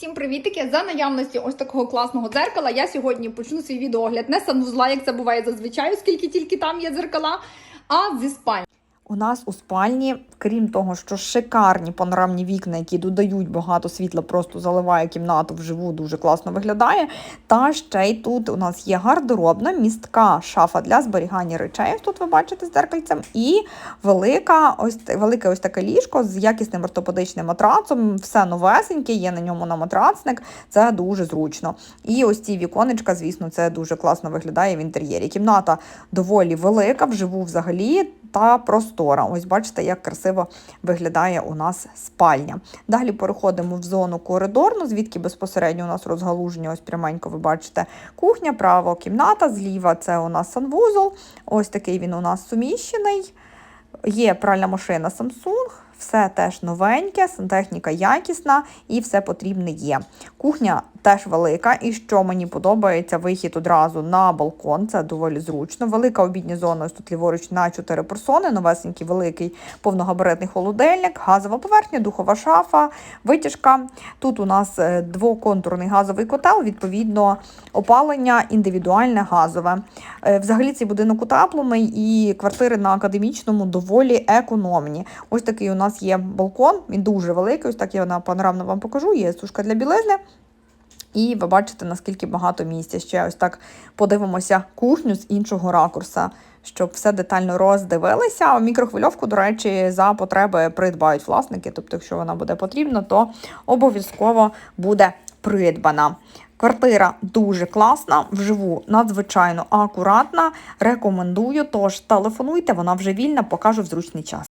Всім привітики! За наявності ось такого класного дзеркала. Я сьогодні почну свій відеогляд не з санвузла, як це буває зазвичай, оскільки тільки там є дзеркала, а зі спальні. У нас у спальні, крім того, що шикарні панорамні вікна, які додають багато світла, просто заливає кімнату вживу, дуже класно виглядає. Та ще й тут у нас є гардеробна, містка шафа для зберігання речей. Тут ви бачите з дзеркальцем, і велика, ось велике ось таке ліжко з якісним ортопедичним матрацом. Все новесеньке, є на ньому на матрацник. Це дуже зручно. І ось ці віконечка, звісно, це дуже класно виглядає в інтер'єрі. Кімната доволі велика, вживу взагалі. Та простора. Ось бачите, як красиво виглядає у нас спальня. Далі переходимо в зону коридорну, звідки безпосередньо у нас розгалуження, ось пряменько ви бачите кухня, право кімната, зліва це у нас санвузол. Ось такий він у нас суміщений. Є пральна машина Samsung, все теж новеньке, сантехніка якісна і все потрібне є. Кухня теж велика, і що мені подобається, вихід одразу на балкон. Це доволі зручно. Велика обідня зона тут ліворуч на 4 персони, новесенький великий повногабаритний холодильник, газова поверхня, духова шафа, витяжка. Тут у нас е, двоконтурний газовий котел, відповідно, опалення індивідуальне газове. Е, Взагалі цей будинок утеплений і квартири на академічному доволі економні. Ось такий у нас є балкон, він дуже великий. Ось так я на панорамно вам покажу. Є сушка для білизни. І ви бачите, наскільки багато місця. Ще ось так подивимося кухню з іншого ракурса, щоб все детально роздивилися. Мікрохвильовку, до речі, за потреби придбають власники. Тобто, якщо вона буде потрібна, то обов'язково буде придбана. Квартира дуже класна, вживу надзвичайно акуратна. Рекомендую. Тож телефонуйте, вона вже вільна, покажу в зручний час.